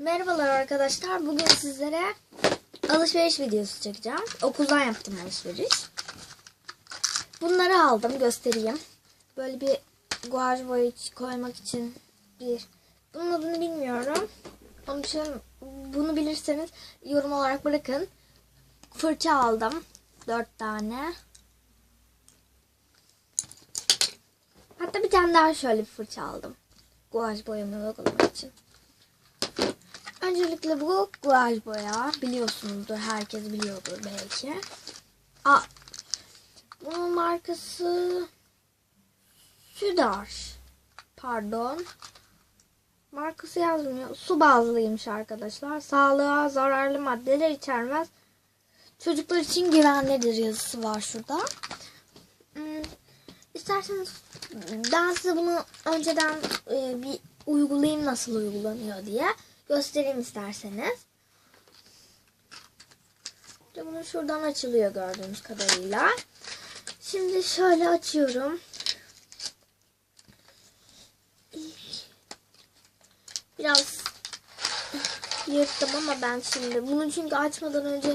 Merhabalar arkadaşlar. Bugün sizlere alışveriş videosu çekeceğim. Okuldan yaptım alışveriş. Bunları aldım. Göstereyim. Böyle bir guaj boya koymak için bir... Bunun adını bilmiyorum. Onun için bunu bilirseniz yorum olarak bırakın. Fırça aldım. Dört tane. Hatta bir tane daha şöyle bir fırça aldım. Guaj boyamı uygulamak için. Öncelikle bu guaj boya. Biliyorsunuzdur. Herkes biliyordur belki. Aa, bunun markası Südar. Pardon. Markası yazmıyor. Su bazlıymış arkadaşlar. Sağlığa zararlı maddeler içermez. Çocuklar için güvenlidir yazısı var şurada. Hmm, İsterseniz ben size bunu önceden e, bir uygulayayım nasıl uygulanıyor diye göstereyim isterseniz. İşte bunu şuradan açılıyor gördüğünüz kadarıyla. Şimdi şöyle açıyorum. Biraz yırttım ama ben şimdi bunu çünkü açmadan önce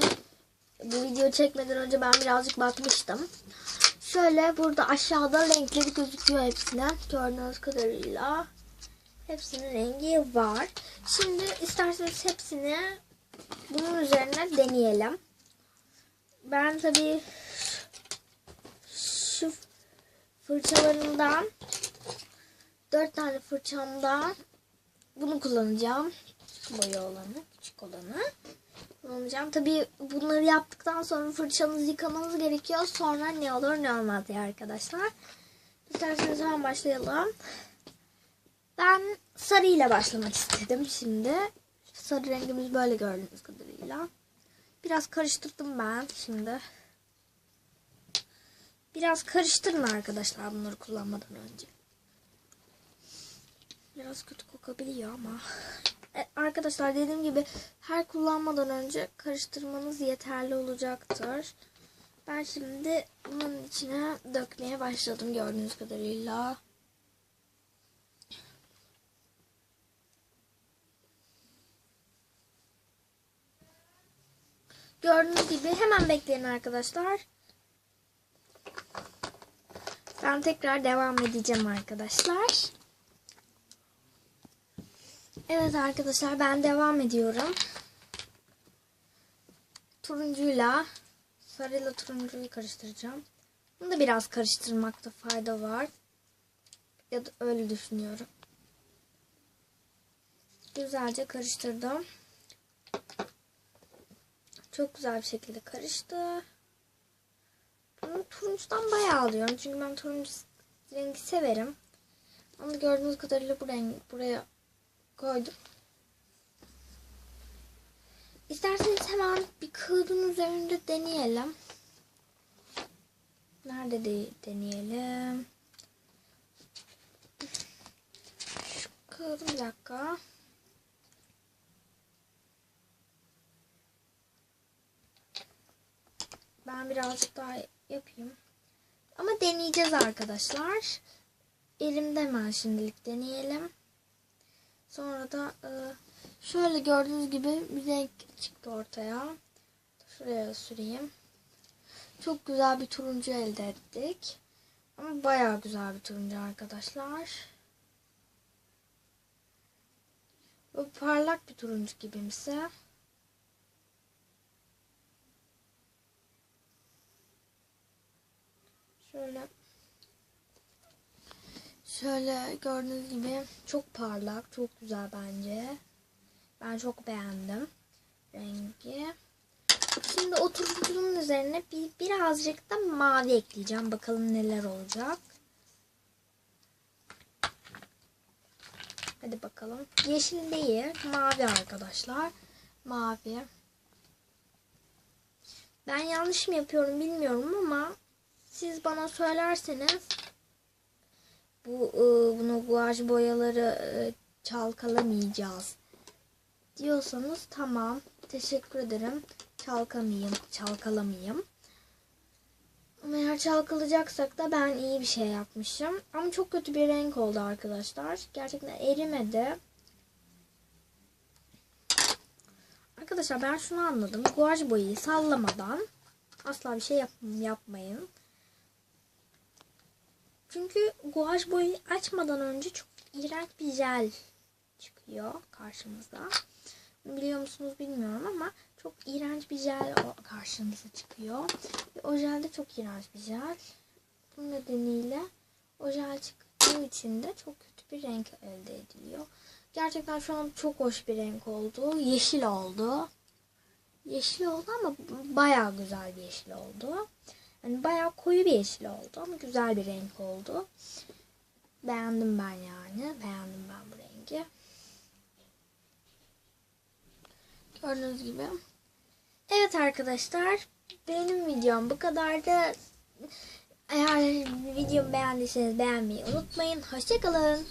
bu video çekmeden önce ben birazcık bakmıştım. Şöyle burada aşağıda renkleri gözüküyor hepsine. Gördüğünüz kadarıyla. Hepsinin rengi var. Şimdi isterseniz hepsini bunun üzerine deneyelim. Ben tabii şu fırçalarından dört tane fırçamdan bunu kullanacağım. Boya olanı, küçük olanı kullanacağım. Tabii bunları yaptıktan sonra fırçanızı yıkamanız gerekiyor. Sonra ne olur ne olmaz diye arkadaşlar. İsterseniz hemen başlayalım. Ben sarı ile başlamak istedim şimdi. Sarı rengimiz böyle gördüğünüz kadarıyla. Biraz karıştırdım ben şimdi. Biraz karıştırın arkadaşlar bunları kullanmadan önce. Biraz kötü kokabiliyor ama. E, arkadaşlar dediğim gibi her kullanmadan önce karıştırmanız yeterli olacaktır. Ben şimdi bunun içine dökmeye başladım gördüğünüz kadarıyla. Gördüğünüz gibi hemen bekleyin arkadaşlar. Ben tekrar devam edeceğim arkadaşlar. Evet arkadaşlar ben devam ediyorum. Turuncuyla sarıyla turuncuyu karıştıracağım. Bunu da biraz karıştırmakta fayda var. Ya da öyle düşünüyorum. Güzelce karıştırdım. Çok güzel bir şekilde karıştı. Bunu turuncudan bayağı alıyorum. Çünkü ben turuncu rengi severim. Ama gördüğünüz kadarıyla bu renk buraya koydum. İsterseniz hemen bir kağıdın üzerinde deneyelim. Nerede de deneyelim? Şu kağıdı bir dakika. Ben birazcık daha yapayım. Ama deneyeceğiz arkadaşlar. Elimde hemen şimdilik deneyelim. Sonra da e, şöyle gördüğünüz gibi bir renk çıktı ortaya. Şuraya süreyim. Çok güzel bir turuncu elde ettik. Ama bayağı güzel bir turuncu arkadaşlar. Bu parlak bir turuncu gibimsi. Şöyle Şöyle gördüğünüz gibi çok parlak, çok güzel bence. Ben çok beğendim rengi. Şimdi o turuncunun üzerine bir, birazcık da mavi ekleyeceğim. Bakalım neler olacak. Hadi bakalım. Yeşil değil, mavi arkadaşlar. Mavi. Ben yanlış mı yapıyorum bilmiyorum ama siz bana söylerseniz bu e, bunu guaj boyaları e, çalkalamayacağız diyorsanız tamam. Teşekkür ederim. Çalkamayayım çalkalamayayım. Ama eğer çalkalayacaksak da ben iyi bir şey yapmışım. Ama çok kötü bir renk oldu arkadaşlar. Gerçekten erimedi. Arkadaşlar ben şunu anladım. Guaj boyayı sallamadan asla bir şey yap yapmayın. Çünkü guaj boyayı açmadan önce çok iğrenç bir jel çıkıyor karşımıza. Biliyor musunuz bilmiyorum ama çok iğrenç bir jel o karşımıza çıkıyor. Ve o jel de çok iğrenç bir jel. Bu nedeniyle o jel çıktığı için de çok kötü bir renk elde ediliyor. Gerçekten şu an çok hoş bir renk oldu. Yeşil oldu. Yeşil oldu ama bayağı güzel bir yeşil oldu. Yani bayağı koyu bir yeşil oldu ama güzel bir renk oldu. Beğendim ben yani. Beğendim ben bu rengi. Gördüğünüz gibi. Evet arkadaşlar. Benim videom bu kadardı. Eğer videomu beğendiyseniz beğenmeyi unutmayın. Hoşçakalın.